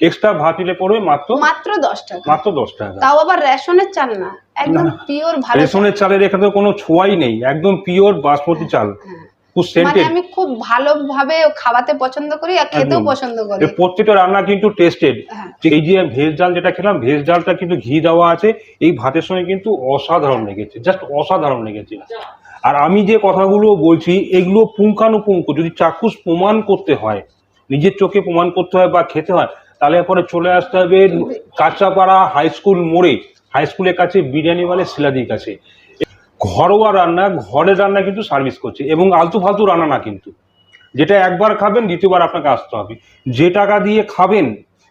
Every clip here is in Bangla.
এক্সট্রা ভাত নিলে পড়বে মাত্র মাত্র দশ টাকা। মাত্র দশ টাকা। তাও আবার রেশনের চাল না একদম পিওর ভালো রেশনের চালের এখানে তো কোনো ছোঁয়াই নেই একদম পিওর বাসমতি চাল। হ্যাঁ। মানে আমি খুব ভালোভাবে খাওয়াতে পছন্দ করি আর খেতেও পছন্দ করি। প্রত্যেকটা রান্না কিন্তু টেস্টেড হ্যাঁ। এই যে ভেজ ডাল যেটা খেলাম ভেজ ডালটা কিন্তু ঘি দেওয়া আছে এই ভাতের সঙ্গে কিন্তু অসাধারণ লেগেছে জাস্ট অসাধারণ লেগেছে। আর আমি যে কথাগুলো বলছি এগুলো পুঙ্খানুপুঙ্খ যদি চাক্ষুষ প্রমাণ করতে হয় নিজের চোখে প্রমাণ করতে হয় বা খেতে হয় তাহলে পরে চলে আসতে হবে কাঁচাপাড়া হাই স্কুল মোড়ে। হাই স্কুলের কাছে বিরিয়ানিওয়ালে শিলাদির কাছে। ঘরোয়া রান্না, ঘরের রান্না কিন্তু সার্ভিস করছে এবং আলতু ফালতু রান্না না কিন্তু। যেটা একবার খাবেন, দ্বিতীয়বার আপনাকে আসতে হবে। যে টাকা দিয়ে খাবেন,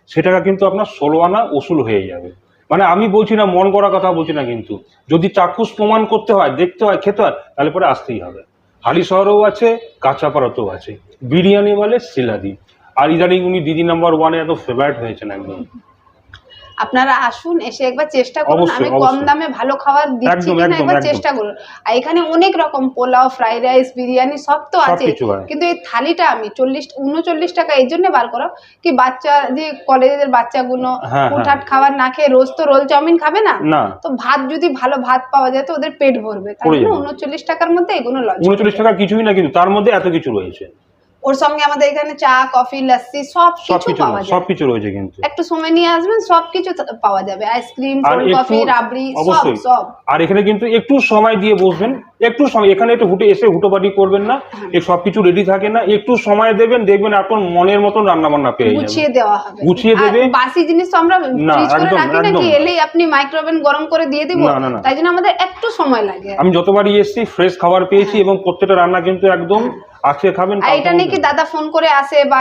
সে টাকা কিন্তু আপনার ষোলো আনা ওসুল হয়ে যাবে। মানে আমি বলছি না, মন করা কথা বলছি না কিন্তু। যদি চাক্ষুষ প্রমাণ করতে হয়, দেখতে হয়, খেতে হয়, তাহলে পরে আসতেই হবে। হালি শহরেও আছে, কাঁচাপাড়াতেও আছে। বিরিয়ানি বলে, শিলাদি। আর ইদানিং উনি দিদি নাম্বার ওয়ানে এত ফেভারিট হয়েছেন একদম। আপনারা আসুন এসে একবার চেষ্টা করুন। আমি কম দামে ভালো খাবার দিচ্ছি কিনা একবার চেষ্টা করুন। আর এখানে অনেক রকম পোলাও ফ্রাইড রাইস বিরিয়ানি সব তো আছে। কিন্তু এই থালিটা আমি চল্লিশ উনচল্লিশ টাকা এই জন্য বার করা কি বাচ্চা যে কলেজের বাচ্চাগুলো হ্যাঁ, হুটহাট খাবার না খেয়ে রোজ তো রোল চাউমিন খাবে না? তো ভাত যদি ভালো ভাত পাওয়া যায় তো ওদের পেট ভরবে। জন্য যাবে। উনচল্লিশ টাকার মধ্যে এগুলো উনচল্লিশ টাকা কিছুই না কিন্তু তার মধ্যে এত কিছু রয়েছে। ওর সঙ্গে আমাদের এখানে চা কফি লস্যি সব কিছু সবকিছু পাওয়া যায়। সবকিছু রয়েছে কিন্তু। একটু সময় নিয়ে আসবেন সবকিছু পাওয়া যাবে। আইসক্রিম কোল্ড কফি রাবড়ি সব সব। আর এখানে কিন্তু একটু সময় দিয়ে বসবেন একটু সময় এখানে একটু হুটে এসে হুটো হুটোপাটি করবেন না এ সবকিছু রেডি থাকে না একটু সময় দেবেন দেখবেন আপনার মনের মতন রান্না বান্না পেয়ে গুছিয়ে দেওয়া হবে। গুছিয়ে দেবে। বাসি জিনিস তো আমরা না, ফ্রিজ করে রাখি। এলেই আপনি মাইক্রোওভেন গরম করে দিয়ে দিব? না, না, না। তাই জন্য আমাদের একটু সময় লাগে। আমি যতবারই এসেছি ফ্রেশ খাবার পেয়েছি এবং প্রত্যেকটা রান্না কিন্তু একদম আজকে খাবেন এটা নাকি দাদা ফোন করে আসে বা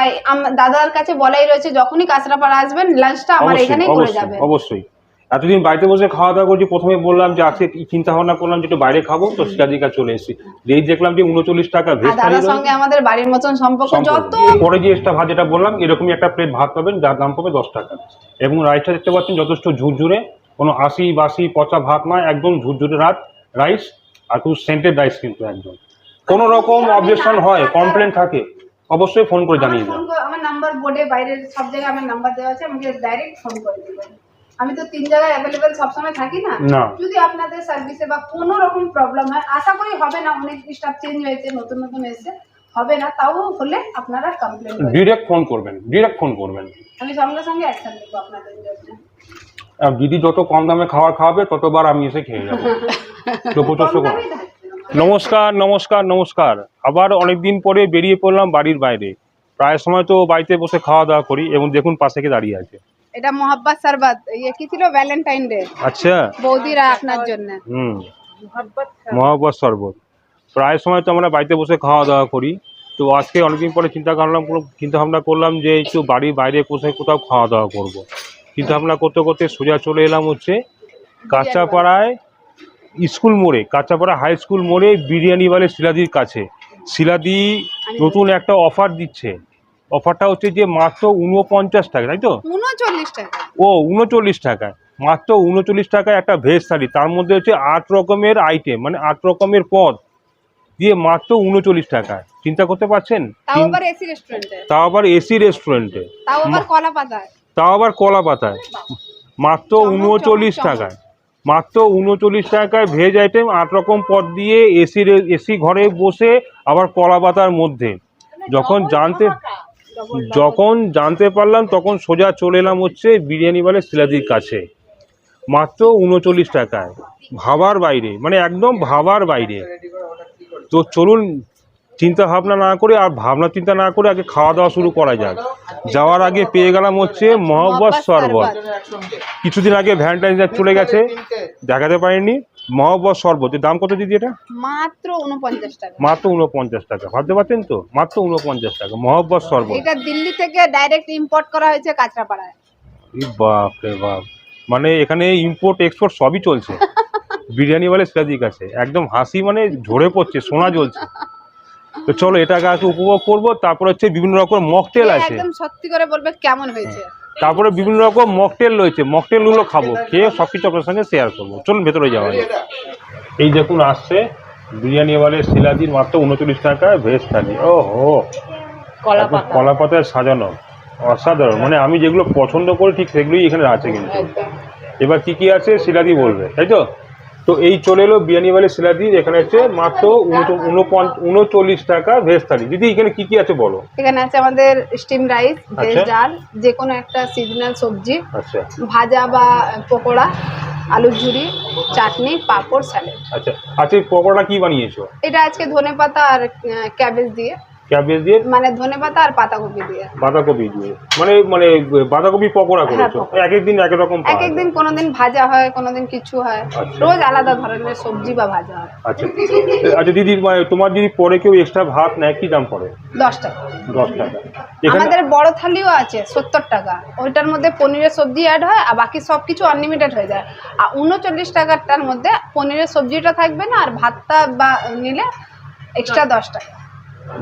দাদার কাছে বলাই রয়েছে যখনই কাঁচরাপাড়া আসবেন লাঞ্চটা আমার এখানেই করে অবশ্যই যাবে। অবশ্যই। এতদিন বাড়িতে বসে খাওয়া দাওয়া করছি প্রথমে বললাম যে আজকে চিন্তা ভাবনা করলাম যে একটু বাইরে খাব তো সিরাজিকা চলে এসেছি। যেই দেখলাম যে উনচল্লিশ টাকা ভেজ থালি সঙ্গে আমাদের বাড়ির মতন সম্পর্ক যত পরে যে এক্সট্রা ভাত যেটা বললাম এরকমই একটা প্লেট ভাত পাবেন যার দাম পাবে দশ টাকা। এবং রাইসটা দেখতে পাচ্ছেন যথেষ্ট ঝুরঝুরে কোনো আশি বাসি পচা ভাত নয় একদম ঝুরঝুরে রাত রাইস আর খুব সেন্টেড রাইস কিন্তু একদম। কোনো রকম অবজেকশন হয় কমপ্লেন থাকে অবশ্যই ফোন করে জানিয়ে দেবেন আমার নাম্বার বোর্ডে বাইরের সব জায়গায় আমার নাম্বার দেওয়া আছে আমাকে ডাইরেক্ট ফোন করে দিবেন। আমি তো তিন জায়গায় অ্যাভেলেবেল সবসময় থাকি না। যদি আপনাদের সার্ভিসে বা কোনো রকম প্রবলেম হয় আশা করি হবে না অনেক স্টাফ চেঞ্জ হয়েছে নতুন নতুন এসেছে হবে না তাও হলে আপনারা কমপ্লেন ডিরেক্ট ফোন করবেন ডিরেক্ট ফোন করবেন। আমি সঙ্গে সঙ্গে অ্যাকশন নেব আপনাদের জন্য। দিদি যত কম দামে খাবার খাওয়াবে ততবার আমি এসে খেয়ে যাব। পঁচাশো করে নমস্কার নমস্কার নমস্কার। আবার অনেকদিন পরে বেরিয়ে পড়লাম বাড়ির বাইরে। প্রায় সময় তো বাড়িতে বসে খাওয়া দাওয়া করি এবং দেখুন পাশে কে দাঁড়িয়ে আছে। এটা মোহাব্বত সারবাত ইয়ে কি ছিল? ভ্যালেন্টাইন ডে আচ্ছা। বৌদিরা আপনার জন্য। হুম। মহাব্বত শরবত প্রায় সময় তো আমরা বাড়িতে বসে খাওয়া দাওয়া করি। তো আজকে অনেকদিন পরে চিন্তা করলাম চিন্তা ভাবনা করলাম যে একটু বাড়ির বাইরে বসে কোথাও খাওয়া দাওয়া করব। চিন্তা ভাবনা করতে করতে সোজা চলে এলাম হচ্ছে কাঁচাপাড়ায় স্কুল মোড়ে কাঁচাপাড়া হাই স্কুল মোড়ে বিরিয়ানি বিরিয়ানিওয়ালে শিলাদির কাছে। শিলাদি নতুন একটা অফার দিচ্ছে। অফারটা হচ্ছে যে মাত্র উনপঞ্চাশ টাকা তাই তো? উনচল্লিশ টাকা ও উনচল্লিশ টাকায়। মাত্র উনচল্লিশ টাকায় একটা ভেজ শাড়ি তার মধ্যে হচ্ছে আট রকমের আইটেম মানে আট রকমের পদ দিয়ে মাত্র উনচল্লিশ টাকায়। চিন্তা করতে পারছেন? তাও আবার এসি রেস্টুরেন্টে তাও আবার এসি রেস্টুরেন্টে তাও আবার কলা পাতায়। তাও আবার কলা পাতায়। মাত্র উনচল্লিশ টাকায়। মাত্র উনচল্লিশ টাকায় ভেজ আইটেম আট রকম পদ দিয়ে এসি এসি ঘরে বসে আবার কলা পাতার মধ্যে। যখন জানতে যখন জানতে পারলাম তখন সোজা চলে এলাম হচ্ছে বিরিয়ানি বলে শিলাদির কাছে। মাত্র উনচল্লিশ টাকায়। ভাবার বাইরে মানে একদম ভাবার বাইরে। তো চলুন চিন্তা ভাবনা না করে আর ভাবনা চিন্তা না করে আগে খাওয়া দাওয়া শুরু করা যাক। যাওয়ার আগে পেয়ে গেলাম হচ্ছে মহব্বত শরবত। কিছুদিন আগে ভ্যালেন্টাইন চলে গেছে দেখাতে পারিনি। মহব্বত শরবত দাম কত দিদি এটা? মাত্র উনপঞ্চাশ টাকা। মাত্র উনপঞ্চাশ টাকা ভাবতে পারছেন তো? মাত্র উনপঞ্চাশ টাকা মহব্বত শরবত। এটা দিল্লি থেকে ডাইরেক্ট ইম্পোর্ট করা হয়েছে কাঁচরাপাড়ায়। বাপ রে বাপ মানে এখানে ইম্পোর্ট এক্সপোর্ট সবই চলছে। বিরিয়ানি বলে সিরাজির কাছে একদম হাসি মানে ঝরে পড়ছে সোনা জ্বলছে। তো চলো এটা আগে উপভোগ করব তারপর হচ্ছে বিভিন্ন রকম মকটেল আছে। একদম সত্যি করে বলবে কেমন হয়েছে। তারপরে বিভিন্ন রকম মকটেল রয়েছে। মকটেলগুলো খাব খেয়ে সব কিছু আপনার সঙ্গে শেয়ার করব। চলুন ভেতরে যাওয়া। এই দেখুন আসছে বিরিয়ানি বলে শিলাজির মাত্র উনচল্লিশ টাকা ভেজ থালি। ও হো কলা পাতায় সাজানো। অসাধারণ। মানে আমি যেগুলো পছন্দ করি ঠিক সেগুলোই এখানে আছে কিন্তু। এবার কি কি আছে শিলাদি বলবে। তাই তো? তো এই চলে এলো বিরিয়ানিওয়ালি শিলাদি এখানে হচ্ছে মাত্র উনচল্লিশ টাকা ভেজ থালি দিদি এখানে কি কি আছে বলো? এখানে আছে আমাদের স্টিম রাইস ভেজ আচ্ছা। ডাল যে কোনো একটা সিজনাল সবজি আচ্ছা। ভাজা বা পকোড়া আলু ঝুরি চাটনি পাঁপড় স্যালাড। আচ্ছা। আচ্ছা পকোড়া কি বানিয়েছো? এটা আজকে ধনে পাতা আর ক্যাবেজ দিয়ে। ক্যাবেজ দিয়ে মানে ধনে পাতা আর পাতাকপি দিয়ে বাঁধাকপি দিয়ে মানে মানে বাঁধাকপি পকোড়া করেছ। এক একদিন এক এক রকম এক। একদিন কোনোদিন ভাজা হয় কোনোদিন কিছু হয়। আচ্ছা। রোজ আলাদা ধরনের সবজি বা ভাজা হয়। আচ্ছা। আচ্ছা দিদি মানে তোমার যদি পরে কেউ এক্সট্রা ভাত নেয় কি দাম পড়ে? দশ টাকা। দশ টাকা। আমাদের বড় থালিও আছে সত্তর টাকা। ওইটার মধ্যে পনিরের সবজি অ্যাড হয় আর বাকি সব কিছু আনলিমিটেড হয়ে যায়। আর উনচল্লিশ টাকারটার মধ্যে পনিরের সবজিটা থাকবে না আর ভাতটা বা নিলে এক্সট্রা দশ টাকা।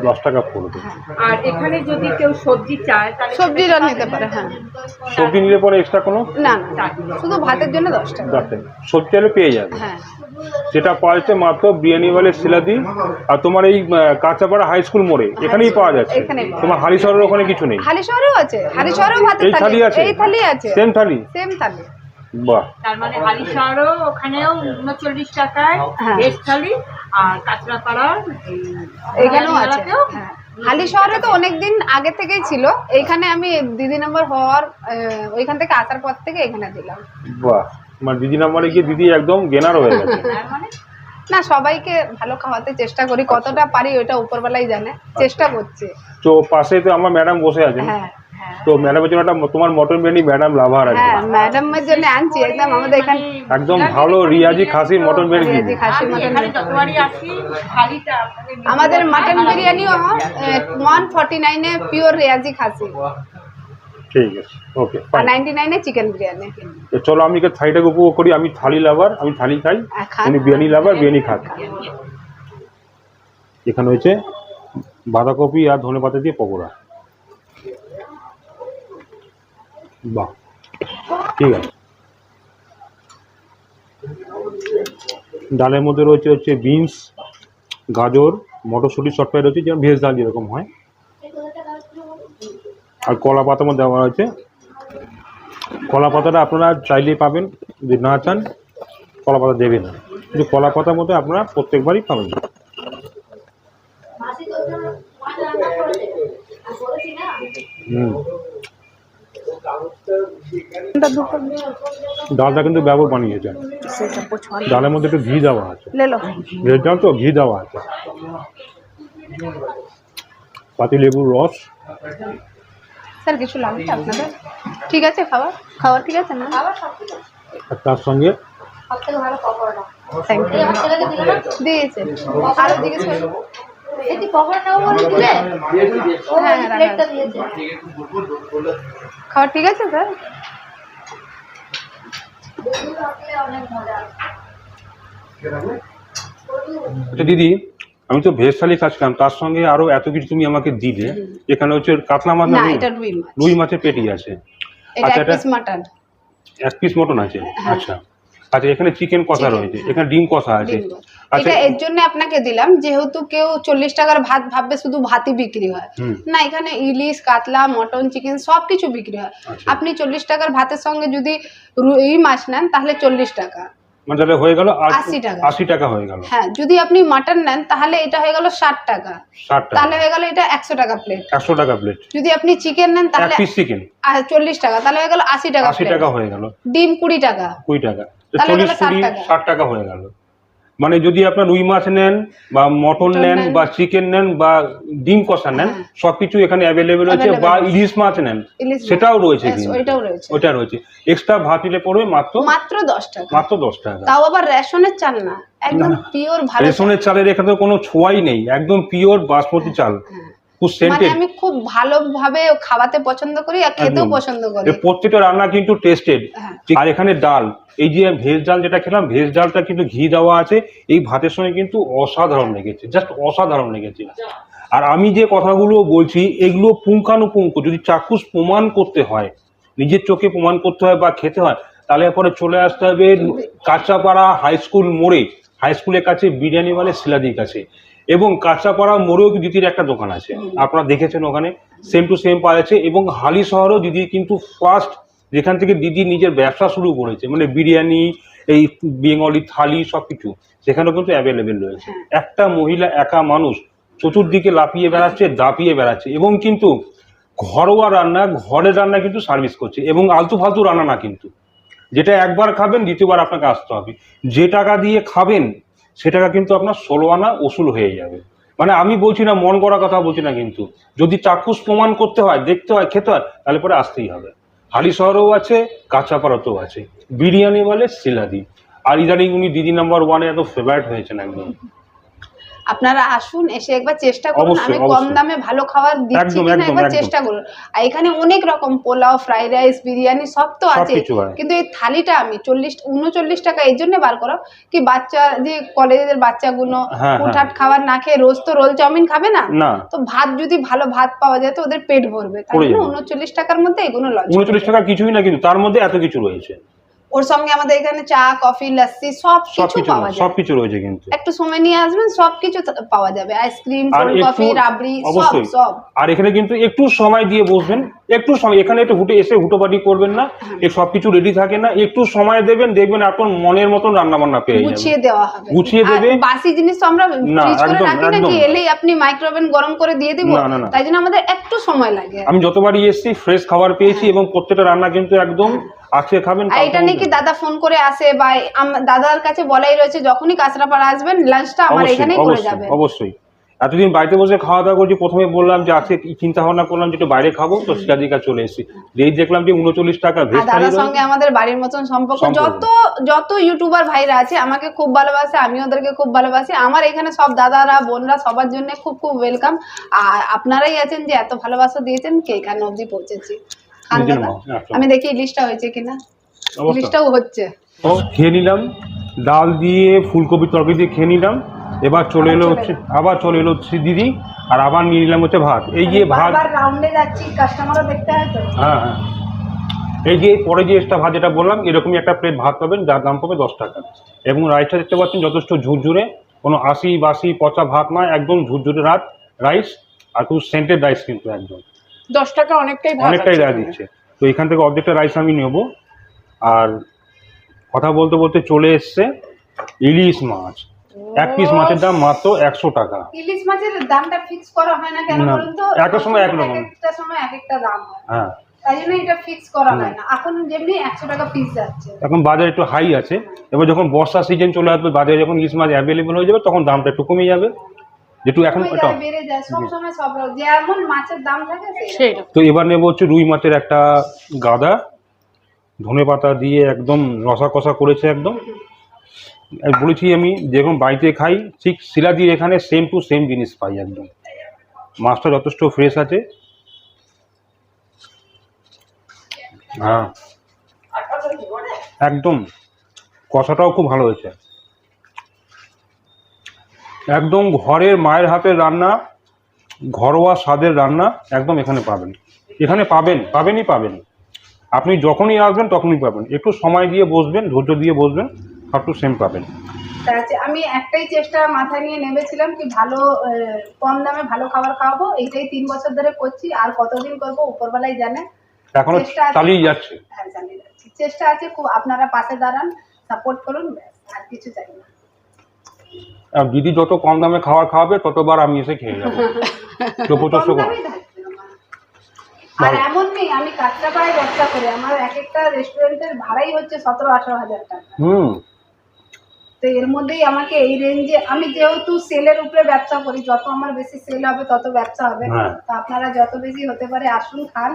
দশ টাকা পড়বে। আর এখানে যদি কেউ সবজি চায় তাহলে সবজিটা নিতে পারে হ্যাঁ। সবজি নিলে পরে এক্সট্রা কোনো? না না শুধু ভাতের জন্য দশ টাকা। দশ টাকা সবজি চাইলে পেয়ে যাবে। হ্যাঁ। যেটা পাওয়া যাচ্ছে মাত্র বিরিয়ানিওয়ালে শিলাদি আর তোমার এই কাঁচাপাড়া হাই স্কুল মোড়ে। এখানেই পাওয়া যাচ্ছে। তোমার হালিশহরের ওখানে কিছু নেই। হালি শহরেও আছে। হালি শহরেও ভাতের থালি। থালি আছে? এই থালি আছে। সেম থালি। সেম থালি। তার মানে হালিশহরও ওখানেও উনচল্লিশ টাকায় হ্যাঁ। ভেজ থালি আর কাঁচরাপাড়ার এখানেও আছে। হ্যাঁ। হালি শহরে তো অনেক দিন আগে থেকেই ছিল। এইখানে আমি দিদি নম্বর হওয়ার আহ, ওইখান থেকে আসার পর থেকে এখানে দিলাম। বাহ। মানে দিদি নাম্বারে গিয়ে দিদি একদম গেনার হয়ে গেছে। মানে? না সবাইকে ভালো খাওয়াতে চেষ্টা করি। কতটা পারি ওইটা উপরবেলাই জানে। চেষ্টা করছি। তো পাশে তো আমার ম্যাডাম বসে আছেন। হ্যাঁ। তো ম্যাডামের জন্য একটা তোমার মটন বিরিয়ানি ম্যাডাম লাভার আছে। হ্যাঁ ম্যাডামের জন্য আনছি। একদম আমাদের এখানে একদম ভালো রিয়াজি খাসি মটন বিরিয়ানি। খাসি মটন আমাদের মাটন বিরিয়ানি। লাগে। বিরিয়ানিও ওয়ান ফর্টি নাইনে পিওর রেয়াজি খাসি। ঠিক আছে ওকে আর নাইনটি নাইনে চিকেন বিরিয়ানি। তো চলো আমি এখানে থালিটাকে উপভোগ করি। আমি থালি লাভার আমি থালি খাই। উনি বিরিয়ানি লাভার বিরিয়ানি খান। এখানে হয়েছে বাঁধাকপি আর ধনে পাতা দিয়ে পকোড়া। বাহ, ঠিক আছে। ডালের মধ্যে রয়েছে হচ্ছে বিনস, গাজর, মটরশুঁটি শর্টফ্রাই রয়েছে, যেমন ভেজ ডাল যেরকম হয়। আর কলা পাতা মধ্যে দেওয়া হয়েছে কলা পাতাটা আপনারা চাইলেই পাবেন, যদি না চান, কলা পাতা না। কিন্তু কলা পাতার মধ্যে আপনারা প্রত্যেকবারই পাবেন। হুম। ডালটা কিন্তু ব্যাপক বানিয়েছে। ডালের মধ্যে একটু ঘি দেওয়া আছে। ले लो ভেজ ডাল তো ঘি দেওয়া আছে। পাতি লেবুর রস। স্যার কিছু লাগবে আপনাদের? ঠিক আছে খাবার? খাবার ঠিক আছে না? আর তার সঙ্গে দিয়েছে। আরও জিজ্ঞেস করো এটি পকোড়া নেব বলে দিলে? ও হ্যাঁ, খাবার ঠিক আছে স্যার? আচ্ছা দিদি আমি তো ভেজ থালি খাচ্ছিলাম তার সঙ্গে আরও এত কিছু তুমি আমাকে দিলে এখানে হচ্ছে কাতলা মাছ না? এটা রুই মাছ। রুই মাছের পেটি আছে। এটা আচ্ছা, এক এটা- পিস মাটন এক পিস মটন আছে। হ্যাঁ। আচ্ছা। আচ্ছা এখানে চিকেন কষা রয়েছে এখানে ডিম কষা আছে। আচ্ছা এটা এর জন্য আপনাকে দিলাম যেহেতু কেউ চল্লিশ টাকার ভাত ভাববে শুধু ভাতই বিক্রি হয়। না এখানে ইলিশ কাতলা মটন চিকেন সব কিছু বিক্রি হয়। আচ্ছা। আপনি চল্লিশ টাকার ভাতের সঙ্গে যদি রুই মাছ নেন তাহলে চল্লিশ টাকা। মানে হয়ে গেল আশি টাকা। আশি টাকা হয়ে গেল। হ্যাঁ যদি আপনি মাটন নেন তাহলে এটা হয়ে গেল ষাট টাকা। তাহলে হয়ে গেল এটা একশো টাকা প্লেট একশো টাকা প্লেট যদি আপনি চিকেন নেন তাহলে চিকেন চল্লিশ টাকা। তাহলে হয়ে গেল আশি টাকা আশি টাকা হয়ে গেল। ডিম কুড়ি টাকা। কুড়ি টাকা। চল্লিশ কুড়ি টাকা। ষাট টাকা হয়ে গেল। মানে যদি আপনার রুই মাছ নেন বা মটন নেন। বা চিকেন নেন বা ডিম কষা নেন হ্যাঁ। সবকিছু এখানে অ্যাভেলেবেল আছে বা ইলিশ মাছ নেন সেটাও রয়েছে রয়েছে। ওইটা রয়েছে। এক্সট্রা ভাত নিলে পড়বে মাত্র মাত্র দশ টাকা। মাত্র দশ টাকা। তাও আবার রেশনের চাল না। একদম। পিওর রেশনের চালের এখানে তো কোনো ছোঁয়াই নেই। একদম পিওর বাসমতি চাল। হ্যাঁ। খুব মানে সেন্টেড আমি খুব ভালোভাবে খাওয়াতে পছন্দ করি আর খেতেও পছন্দ করি। প্রত্যেকটা রান্না কিন্তু টেস্টেড হ্যাঁ। আর এখানে ডাল। এই যে ভেজ ডাল যেটা খেলাম ভেজ ডালটা কিন্তু ঘি দেওয়া আছে। এই ভাতের সঙ্গে কিন্তু অসাধারণ লেগেছে জাস্ট অসাধারণ লেগেছে। আর আমি যে কথাগুলো বলছি এগুলো পুঙ্খানুপুঙ্খ যদি চাক্ষুষ প্রমাণ করতে হয় নিজের চোখে প্রমাণ করতে হয় বা খেতে হয় তাহলে পরে চলে আসতে হবে কাঁচাপাড়া হাই স্কুল মোড়ে। হাই স্কুলের কাছে বিরিয়ানিওয়ালে শিলাদির কাছে। এবং কাঁচাপাড়া মোড়েও দিদির একটা দোকান আছে। আপনারা দেখেছেন ওখানে সেম টু সেম পাওয়া যাচ্ছে এবং হালি শহরেও দিদি কিন্তু ফার্স্ট যেখান থেকে দিদি নিজের ব্যবসা শুরু করেছে মানে বিরিয়ানি এই বেঙ্গলি থালি সব কিছু সেখানেও কিন্তু অ্যাভেলেবেল রয়েছে। একটা মহিলা একা মানুষ চতুর্দিকে লাফিয়ে বেড়াচ্ছে দাপিয়ে বেড়াচ্ছে এবং কিন্তু ঘরোয়া রান্না ঘরের রান্না কিন্তু সার্ভিস করছে এবং আলতু ফালতু রান্না না কিন্তু। যেটা একবার খাবেন দ্বিতীয়বার আপনাকে আসতে হবে। যে টাকা দিয়ে খাবেন সে টাকা কিন্তু আপনার ষোলো আনা ওসুল হয়ে যাবে। মানে আমি বলছি না, মন করা কথা বলছি না কিন্তু। যদি চাক্ষুষ প্রমাণ করতে হয়, দেখতে হয়, খেতে হয়, তাহলে পরে আসতেই হবে। হালি শহরেও আছে, কাঁচাপাড়াতেও আছে। বিরিয়ানি বলে শিলাদি। আর ইদানিং উনি দিদি নাম্বার ওয়ানে এত ফেভারিট হয়েছেন একদম। আপনারা আসুন এসে একবার চেষ্টা করুন। আমি কম দামে ভালো খাবার দিচ্ছি কিনা একবার চেষ্টা করুন। আর এখানে অনেক রকম পোলাও ফ্রাইড রাইস বিরিয়ানি সব তো আছে। কিন্তু এই থালিটা আমি চল্লিশ উনচল্লিশ টাকা এই জন্য বার করা। কি বাচ্চা যে কলেজের বাচ্চাগুলো হ্যাঁ, হুটহাট খাবার না খেয়ে রোজ তো রোল চাউমিন খাবে না? তো ভাত যদি ভালো ভাত পাওয়া যায় তো ওদের পেট ভরবে। যাবে। উনচল্লিশ টাকার মধ্যে এগুলো উনচল্লিশ টাকা কিছুই না কিন্তু তার মধ্যে এত কিছু রয়েছে। ওর সঙ্গে আমাদের এখানে চা কফি লস্যি সব কিছু পাওয়া যায়। সব কিছু রয়েছে কিন্তু। একটু সময় নিয়ে আসবেন সব কিছু পাওয়া যাবে। আইসক্রিম কোল্ড কফি রাবড়ি সব সব। আর এখানে কিন্তু একটু সময় দিয়ে বসবেন একটু সময় এখানে একটু হুটে এসে হুটোপাটি করবেন না এই সব কিছু রেডি থাকে না একটু সময় দেবেন দেখবেন আপনার মনের মতন রান্না বান্না পেয়ে গুছিয়ে দেওয়া হবে। গুছিয়ে দেবে। বাসি জিনিস তো আমরা না, ফ্রিজ করে রাখি নাকি একদম। এলেই আপনি মাইক্রোওভেন গরম করে দিয়ে দিব না, না, না। তাই জন্য আমাদের একটু সময় লাগে। আমি যতবারই এসেছি ফ্রেশ খাবার পেয়েছি এবং প্রত্যেকটা রান্না কিন্তু একদম আজকে খাবেন এটা নাকি দাদা ফোন করে আসে বা দাদার কাছে বলাই রয়েছে যখনই কাঁচরাপাড়া আসবেন লাঞ্চটা আমার এখানেই করে যাবে। অবশ্যই। এতদিন বাড়িতে বসে খাওয়া দাওয়া করছি প্রথমে বললাম যে আজকে চিন্তা ভাবনা করলাম যে একটু বাইরে খাব তো সিরাজিকা চলে এসেছি। যেই দেখলাম যে উনচল্লিশ টাকা দাদার সঙ্গে আমাদের বাড়ির মতন সম্পর্ক। সম্পর্ক। যত যত ইউটিউবার ভাইরা আছে আমাকে খুব ভালোবাসে আমি ওদেরকে খুব ভালোবাসি। আমার এখানে সব দাদারা বোনরা সবার জন্য খুব খুব ওয়েলকাম আর আপনারাই আছেন যে এত ভালোবাসা দিয়েছেন কে এখানে অবধি পৌঁছেছি? একদম। আমি দেখি ইলিশটা হয়েছে কিনা। ইলিশটাও হচ্ছে। খেয়ে নিলাম ডাল দিয়ে ফুলকপি তরকারি দিয়ে খেয়ে নিলাম এবার চলে এলো হচ্ছে আবার চলে এলো হচ্ছে দিদি আর আবার নিয়ে নিলাম হচ্ছে ভাত। এই যে ভাত রাউন্ডে যাচ্ছি কাস্টমারও দেখতে হয় তো। হ্যাঁ হ্যাঁ। এই যে পরে যে এক্সট্রা ভাত যেটা বললাম এরকমই একটা প্লেট ভাত পাবেন যার দাম পাবে দশ টাকা। এবং রাইসটা দেখতে পাচ্ছেন যথেষ্ট ঝুরঝুরে কোনো আশি বাসি পচা ভাত নয় একদম ঝুরঝুরে রাত রাইস আর খুব সেন্টেড রাইস কিন্তু একদম। দশ টাকা অনেকটাই অনেকটাই রাইস দিচ্ছে। তো এখান থেকে অর্ধেকটা রাইস আমি নেব। আর কথা বলতে বলতে চলে এসছে ইলিশ মাছ। এক পিস মাছের দাম মাত্র একশো টাকা। ইলিশ মাছের দামটা ফিক্স করা হয় না কেন বলুন তো? একটা সময় এক রকম। একটা সময় এক একটা দাম হয়। হ্যাঁ। তাই জন্য এটা ফিক্স করা হয় না। এখন যেমনি একশো টাকা পিস যাচ্ছে। এখন বাজার একটু হাই আছে। এবার যখন বর্ষা সিজন চলে আসবে বাজারে যখন ইলিশ মাছ অ্যাভেলেবেল হয়ে যাবে তখন দামটা একটু কমে যাবে। যেটু এখন এটা। বেড়ে যায় সব সময় সব যেমন মাছের দাম থাকে সেই তো এবার নেব হচ্ছে রুই মাছের একটা গাদা ধনে পাতা দিয়ে একদম রসা কষা করেছে একদম। আর বলেছি আমি যেরকম বাড়িতে খাই ঠিক শিলাদির এখানে সেম টু সেম জিনিস পাই একদম। মাছটা যথেষ্ট ফ্রেশ আছে। হ্যাঁ। একদম কষাটাও খুব ভালো হয়েছে। একদম ঘরের মায়ের হাতের রান্না ঘরোয়া স্বাদের রান্না একদম এখানে পাবেন। এখানে পাবেন পাবেনই পাবেন। আপনি যখনই আসবেন তখনই পাবেন। একটু সময় দিয়ে বসবেন ধৈর্য দিয়ে বসবেন সব টু সেম পাবেন। আমি একটাই চেষ্টা মাথায় নিয়ে নেমেছিলাম কি ভালো কম দামে ভালো খাবার খাওয়াবো এইটাই তিন বছর ধরে করছি আর কতদিন করব উপরবেলায় জানে। এখনও চালিয়ে যাচ্ছে। হ্যাঁ চালিয়ে যাচ্ছি। চেষ্টা আছে খুব আপনারা পাশে দাঁড়ান সাপোর্ট করুন আর কিছু চাই না। দিদি যত কম দামে খাবার খাওয়াবে ততবার আমি এসে খেয়ে যাব। আর এমন নেই আমি ব্যবসা করি আমার এক একটা রেস্টুরেন্টের ভাড়াই হচ্ছে সতেরো আঠারো হাজার টাকা। হুম। তো এর মধ্যেই আমাকে এই রেঞ্জে আমি যেহেতু সেলের উপরে ব্যবসা করি যত আমার বেশি সেল হবে তত ব্যবসা হবে। হ্যাঁ। তো আপনারা যত বেশি হতে পারে আসুন খান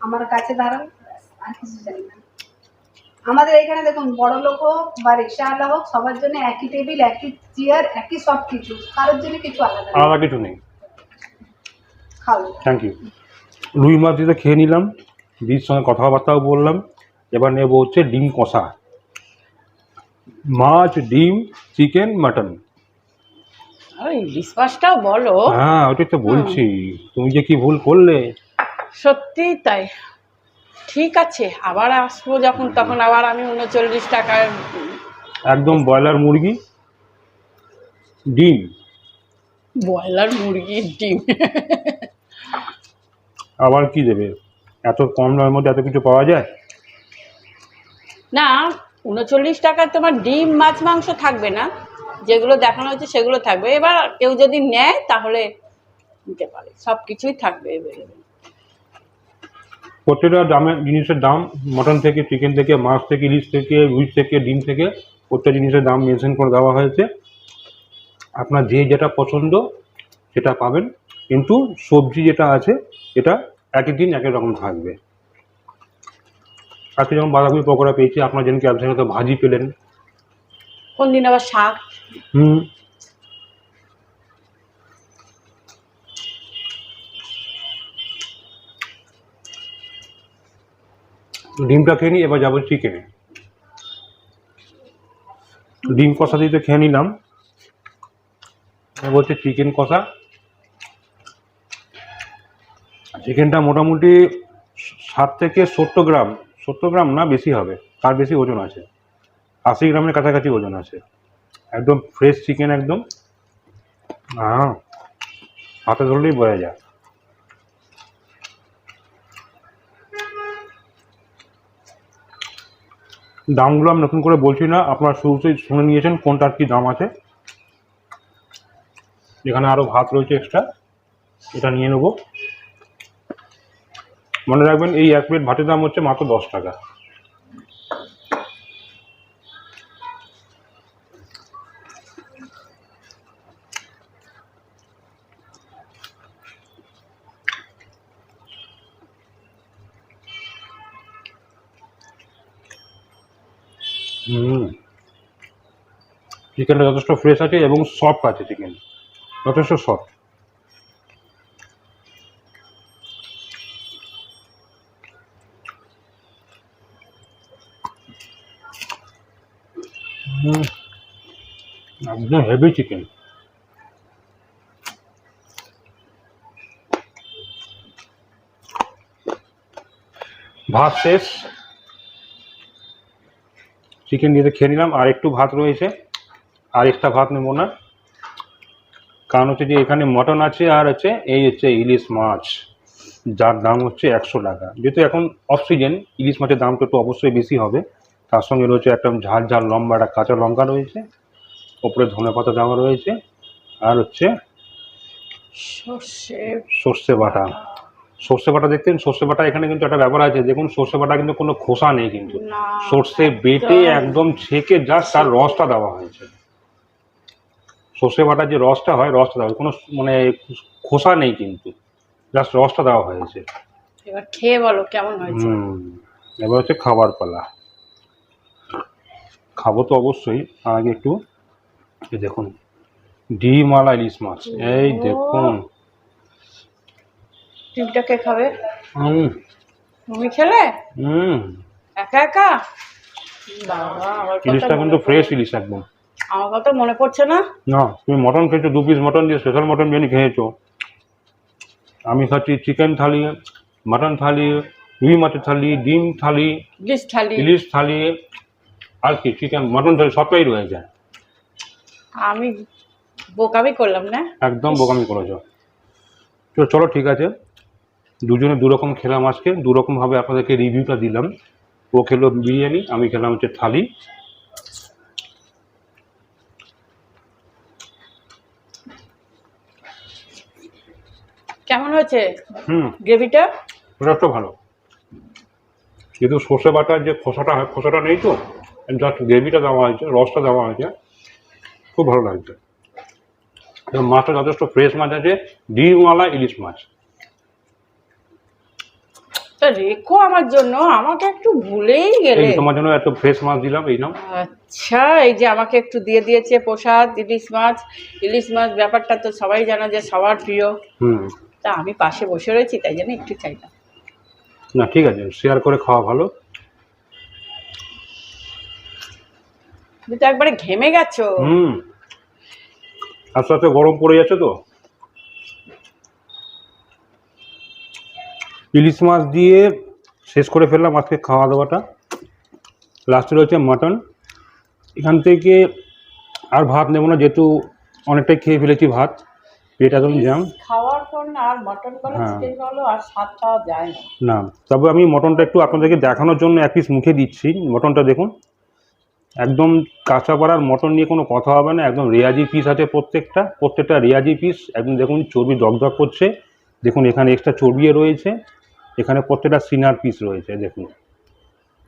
আমার কাছে দাঁড়ান আর কিছু চাই না। আমাদের এখানে দেখুন বড় লোক হোক বা রিক্সাওয়ালা হোক সবার জন্য একই টেবিল একই চেয়ার একই সব কিছু। কারোর জন্য কিছু আলাদা নেই। আলাদা কিছু নেই। খাও। থ্যাংক ইউ রুই মাছ দিতে খেয়ে নিলাম দিদির সঙ্গে কথাবার্তাও বললাম। এবার নেব হচ্ছে ডিম কষা। মাছ ডিম চিকেন মাটন। ওই ইলিশ বলো। হ্যাঁ ওটাই তো বলছি। তুমি যে কি ভুল করলে। সত্যি তাই। ঠিক আছে আবার আসব যখন তখন আবার আমি উনচল্লিশ টাকার একদম ব্রয়লার মুরগি ডিম। ব্রয়লার মুরগির ডিম। আবার কি দেবে? এত কম দামের মধ্যে এত কিছু পাওয়া যায়? না উনচল্লিশ টাকায় তোমার ডিম মাছ মাংস থাকবে না। যেগুলো দেখানো হচ্ছে সেগুলো থাকবে। এবার কেউ যদি নেয় তাহলে নিতে পারে। সব কিছুই থাকবে available। প্রত্যেকটা দামের জিনিসের দাম মটন থেকে চিকেন থেকে মাছ থেকে ইলিশ থেকে রুই থেকে ডিম থেকে প্রত্যেক জিনিসের দাম মেনশন করে দেওয়া হয়েছে। আপনার যে যেটা পছন্দ সেটা পাবেন কিন্তু সবজি যেটা আছে এটা একই দিন একই রকম থাকবে। আজকে যেমন বাঁধাকপি পকোড়া পেয়েছি আপনার যেন ক্যালসিয়াম তো ভাজি পেলেন? কোন দিন আবার শাক? হুম। ডিমটা খেয়ে নিই, এবার যাব চিকেনে। ডিম কষা দিয়ে তো খেয়ে নিলাম। এবার হচ্ছে চিকেন কষা। চিকেনটা মোটামুটি ষাট থেকে সত্তর গ্রাম। সত্তর গ্রাম না, বেশি হবে। তার বেশি ওজন আছে। আশি গ্রামের কাছাকাছি ওজন আছে। একদম ফ্রেশ চিকেন একদম। হ্যাঁ হাতে ধরলেই বোঝা যায়। দামগুলো আমি নতুন করে বলছি না, আপনারা শুরুতেই শুনে নিয়েছেন কোনটার কি দাম আছে। এখানে আরও ভাত রয়েছে এক্সট্রা এটা নিয়ে নেব। মনে রাখবেন এই এক প্লেট ভাতের দাম হচ্ছে মাত্র দশ টাকা হুম চিকেনটা যথেষ্ট ফ্রেশ আছে এবং সফট আছে চিকেন যথেষ্ট সফট একদম হেভি চিকেন ভাত শেষ। চিকেন দিয়ে খেয়ে নিলাম, আর একটু ভাত রয়েছে। আর এক্সট্রা ভাত নেব না। কারণ হচ্ছে যে এখানে মটন আছে আর হচ্ছে এই হচ্ছে ইলিশ মাছ। যার দাম হচ্ছে একশো টাকা। যেহেতু এখন অফ সিজন ইলিশ মাছের দামটা একটু অবশ্যই বেশি হবে। তার সঙ্গে রয়েছে একটা ঝাল ঝাল লম্বা একটা কাঁচা লঙ্কা রয়েছে। ওপরে ধনে পাতা দেওয়া রয়েছে। আর হচ্ছে সর্ষে। সর্ষে বাটা। সর্ষে বাটা দেখতেন সর্ষে বাটা এখানে কিন্তু একটা ব্যাপার আছে। দেখুন সর্ষে বাটা কিন্তু কোনো খোসা নেই কিন্তু। সর্ষে বেটে একদম। ছেঁকে জাস্ট তার রসটা দেওয়া হয়েছে। সর্ষে বাটার যে রসটা হয় রসটা দেওয়া। কোনো মানে খোসা নেই কিন্তু। জাস্ট রসটা দেওয়া হয়েছে। এবার খেয়ে বলো কেমন হয়েছে? হুম এবার হচ্ছে খাবার পালা। খাব তো অবশ্যই। তার আগে একটু দেখুন ডিমালা ইলিশ মাছ। এই দেখুন। ডিমটা কে খাবে? তুমি খেলে? হুম। একা একা? বাবা ইলিশটা কিন্তু ফ্রেশ ইলিশ একদম। আমার কথা মনে পড়ছে না। না তুমি মটন খেয়েছো দু পিস মটন দিয়ে স্পেশাল মটন বিরিয়ানি খেয়েছো। আমি খাচ্ছি চিকেন থালি মটন থালি রুই মাছের থালি ডিম থালি ইলিশ থালি। ইলিশ থালি আর কি চিকেন মটন থালি সবটাই রয়েছে। আমি বোকামি করলাম না? একদম বোকামি করেছ। তো চলো ঠিক আছে। দুজনে দু রকম খেলাম আজকে। দু রকমভাবে আপনাদেরকে রিভিউটা দিলাম। ও খেলো বিরিয়ানি আমি খেলাম হচ্ছে থালি। কেমন হয়েছে? হুম। গ্রেভিটা? যথেষ্ট ভালো। কিন্তু সর্ষে বাটার যে খোসাটা হয় খোসাটা নেই তো? জাস্ট গ্রেভিটা দেওয়া হয়েছে রসটা দেওয়া হয়েছে। খুব ভালো লাগছে। মাছটা যথেষ্ট ফ্রেশ মাছ আছে ডিমওয়ালা ইলিশ মাছ। রেখো আমার জন্য আমাকে একটু ভুলেই গেলে। তোমার জন্য এত ফ্রেশ মাছ দিলাম এই নাও। আচ্ছা এই যে আমাকে একটু দিয়ে দিয়েছে প্রসাদ ইলিশ মাছ। ইলিশ মাছ ব্যাপারটা তো সবাই জানা যে সবার প্রিয়। হুম। তা আমি পাশে বসে রয়েছি তাই জন্য একটু চাইলাম। না ঠিক আছে শেয়ার করে খাওয়া ভালো। তুমি তো একবারে ঘেমে গেছো। হুম। আস্তে আস্তে গরম পড়ে যাচ্ছে তো। ইলিশ মাছ দিয়ে শেষ করে ফেললাম আজকে খাওয়া দাওয়াটা। লাস্টে রয়েছে মাটন এখান থেকে আর ভাত নেব না যেহেতু অনেকটাই খেয়ে ফেলেছি ভাত। পেট একদম জ্যাম খাওয়ার পর না আর মটন বলো হ্যাঁ। চিকেন বলো আর স্বাদ পাওয়া যায় না। না তবে আমি মটনটা একটু আপনাদেরকে দেখানোর জন্য এক পিস মুখে দিচ্ছি। মটনটা দেখুন। একদম কাঁচা পাড়ার মটন নিয়ে কোনো কথা হবে না একদম রেয়াজি পিস আছে প্রত্যেকটা প্রত্যেকটা রেয়াজি পিস একদম দেখুন চর্বি দগদগ করছে। দেখুন এখানে এক্সট্রা চর্বিও রয়েছে। এখানে প্রত্যেকটা সিনার পিস রয়েছে দেখুন।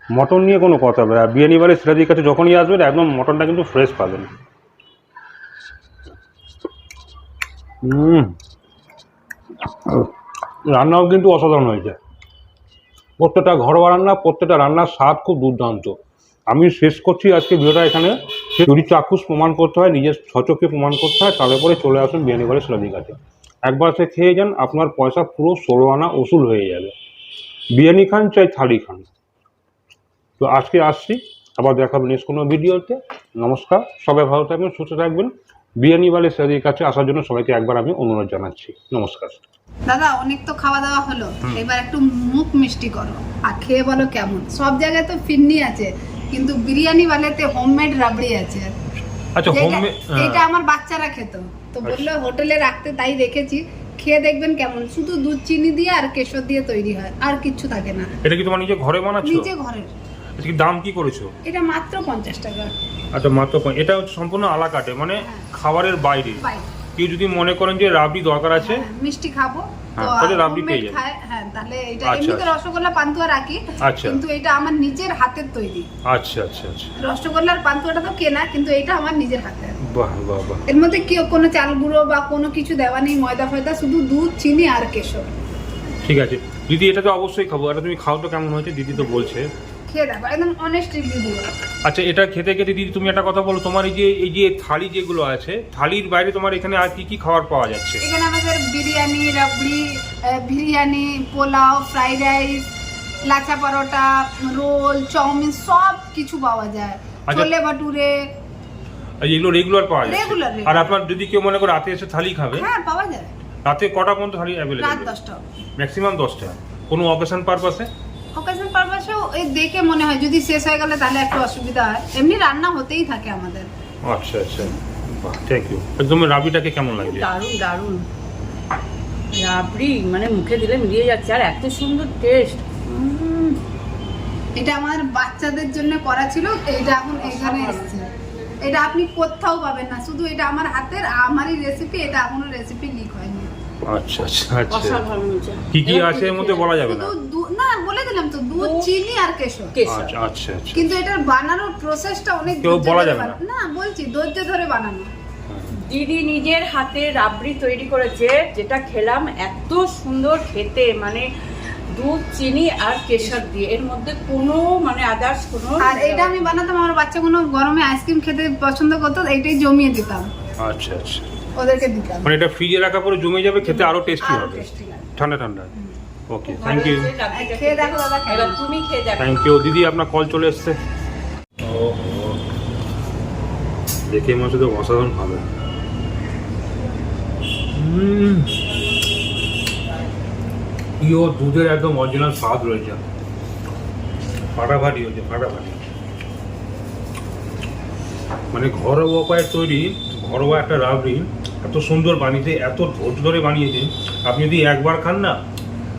মটন নিয়ে কোনো কথা হবে না। বিরিয়ানি বাড়ির সিরাজির কাছে যখনই আসবেন একদম মটনটা কিন্তু ফ্রেশ পাবেন হুম রান্নাও কিন্তু অসাধারণ হয়েছে। প্রত্যেকটা ঘরোয়া রান্না, প্রত্যেকটা রান্নার স্বাদ খুব দুর্দান্ত। আমি শেষ করছি আজকে ভিডিওটা এখানে। যদি চাক্ষুষ প্রমাণ করতে হয়, নিজের সচকে প্রমাণ করতে হয়, তাহলে পরে চলে আসুন ঘরের সিরাজির কাছে। একবার সে খেয়ে যান, আপনার পয়সা পুরো ষোলো আনা উসুল হয়ে যাবে। বিরিয়ানি খান চাই থালি খান। তো আজকে আসছি, আবার দেখাবো নেক্সট কোনো ভিডিওতে। নমস্কার, সবাই ভালো থাকবেন, সুস্থ থাকবেন। বিরিয়ানি বালে কাছে আসার জন্য সবাইকে একবার আমি অনুরোধ জানাচ্ছি। নমস্কার। দাদা অনেক তো খাওয়া দাওয়া হলো। এবার একটু মুখ মিষ্টি করো আর খেয়ে বলো কেমন। সব জায়গায় তো ফিরনি আছে কিন্তু বিরিয়ানি বালেতে হোমমেড রাবড়ি আছে। আচ্ছা যেটা- হোম এটা আমার বাচ্চারা খেত। তো বলল হোটেলে রাখতে তাই রেখেছি। খেয়ে দেখবেন কেমন। শুধু দুধ চিনি দিয়ে আর কেশর দিয়ে তৈরি হয়। আর কিচ্ছু থাকে না। এটা কি তোমার নিজে ঘরে বানাচ্ছো? নিজে ঘরের। আজকে দাম কি করেছ? এটা মাত্র পঞ্চাশ টাকা। আচ্ছা মাত্র এটা হচ্ছে সম্পূর্ণ আলাকাটে মানে খাবারের বাইরে। কেউ যদি মনে করেন যে রাবড়ি দরকার আছে হ্যাঁ, মিষ্টি খাব। হ্যাঁ, তাহলে রাবড়ি পেয়ে যাবে। হ্যাঁ তাহলে এটা আচ্ছা, এমনিতে আচ্ছা। রসগোল্লা পান্তুয়া রাখি আচ্ছা। কিন্তু এটা আমার নিজের হাতের তৈরি। আচ্ছা আচ্ছা আচ্ছা। রসগোল্লার পান্তুয়াটা তো কেনা কিন্তু এটা আমার নিজের হাতের বাহ বাহ বাহ। এর মধ্যে কেউ কোনো চাল গুঁড়ো বা কোনো কিছু দেওয়া নেই ময়দা ফয়দা শুধু দুধ চিনি আর কেশর। ঠিক আছে। দিদি এটা তো অবশ্যই খাব। এটা তুমি খাও তো কেমন হয়েছে? দিদি তো বলছে। খেয়ে দেখো একদম অনেস্ট রিভিউ দিব। আচ্ছা এটা খেতে খেতে দিদি তুমি একটা কথা বলো তোমার এই যে এই যে থালি যেগুলো আছে থালির বাইরে তোমার এখানে আর কি কি খাবার পাওয়া যাচ্ছে? এখানে আমাদের বিরিয়ানি রাবড়ি biryani pulao fried rice lachha paratha roll chowmein সব কিছু পাওয়া যায়। আচ্ছা। ছোলে ভাটুরে। এগুলো রেগুলার পাওয়া regular। আর আপনার যদি কেউ মনে করে রাতে এসে থালি খাবে? হ্যাঁ পাওয়া যায়। রাতে কটা পর্যন্ত থালি রাত অ্যাভেলেবেল দশটা ম্যাক্সিমাম দশটা। কোনো অকেশন পারপাসে অকেশন পারপাসেও এই দেখে মনে হয় যদি শেষ হয়ে গেলে তাহলে একটু অসুবিধা হয়। এমনি রান্না হতেই থাকে আমাদের। আচ্ছা আচ্ছা। বাহ থ্যাংক ইউ একদম রাবিটাকে কেমন লাগছে দারুণ দারুণ। রাবড়ি মানে মুখে দিলে মিলিয়ে যাচ্ছে আর এত সুন্দর টেস্ট এটা আমার বাচ্চাদের জন্য করা ছিল এটা এখন এখানে এসেছে। এটা আপনি কোথাও পাবেন না শুধু এটা আমার হাতের আমারই রেসিপি এটা এখনও রেসিপি লিক হয়নি। আচ্ছা আচ্ছা। আচ্ছা কি কি আছে এর মধ্যে বলা যাবে না? না বলে দিলাম তো দুধ চিনি আর কেশর। কেশর। আচ্ছা আচ্ছা আচ্ছা। কিন্তু এটার বানানোর প্রসেসটা অনেক কেউ বলা ধরে যাবে না। বানানো। না বলছি ধৈর্য ধরে বানানো। দিদি নিজের হাতে রাবড়ি তৈরি করেছে যেটা খেলাম এত সুন্দর খেতে মানে দুধ চিনি আর কেশর দিয়ে। এর মধ্যে কোনো মানে আদার্স কোনো আর এটা আমি বানাতাম আমার বাচ্চাগুলো গরমে আইসক্রিম খেতে পছন্দ করতো এইটাই জমিয়ে দিতাম। আচ্ছা আচ্ছা। ওদেরকে দিতাম। মানে এটা ফ্রিজে রাখা পরে জমে যাবে খেতে আরও টেস্টি হবে। ঠান্ডা ঠান্ডা। ওকে থ্যাংক ইউ খেয়ে দেখো দাদা তুমি খেয়ে দেখো। থ্যাংক ইউ দিদি আপনার কল চলে এসছে। ও দেখে মনে হচ্ছে তো অসাধারণ উম। পিওর দুধের একদম অরিজিনাল স্বাদ রয়েছে। ফাটাফাটি হয়েছে ফাটাফাটি। মানে ঘরোয়া উপায়ে তৈরি ঘরোয়া একটা রাবড়ি এত সুন্দর বানিয়েছে এত ধৈর্য ধরে বানিয়েছে। আপনি যদি একবার খান না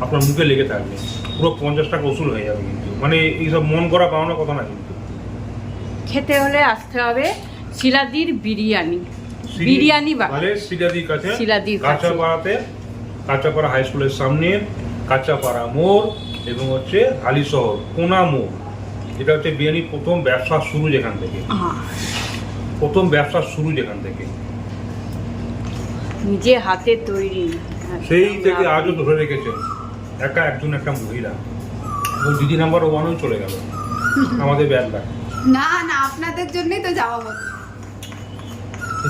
আপনার মুখে লেগে থাকবে। পুরো পঞ্চাশ টাকা ওসুল হয়ে যাবে কিন্তু। মানে এইসব মন করা পাওয়ানোর কথা না কিন্তু। খেতে হলে আসতে হবে শিলাদির বিরিয়ানি। বিরিয়ানি বা মানে সিরাদির কাছে কাছে। কাঁচাপাড়াতে কাঁচাপাড়া হাই স্কুলের সামনে কাঁচাপাড়া মোড় এবং হচ্ছে হালি শহর কোনা মোড়। এটা হচ্ছে বিরিয়ানির প্রথম ব্যবসা শুরু যেখান থেকে। প্রথম ব্যবসা শুরু যেখান থেকে। নিজে হাতে তৈরি। সেই থেকে আজও ধরে রেখেছেন। একা একজন একটা মহিলা। দিদি নাম্বার ওয়ানও চলে গেল। আমাদের ব্যাগটা না না আপনাদের জন্যই তো যাওয়া হতো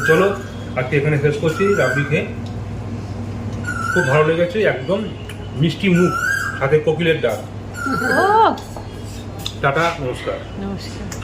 চলো আজকে এখানে শেষ করছি রাবড়ি খেয়ে। খুব ভালো লেগেছে একদম মিষ্টি মুখ সাথে কোকিলের ডাক। টাটা নমস্কার। নমস্কার।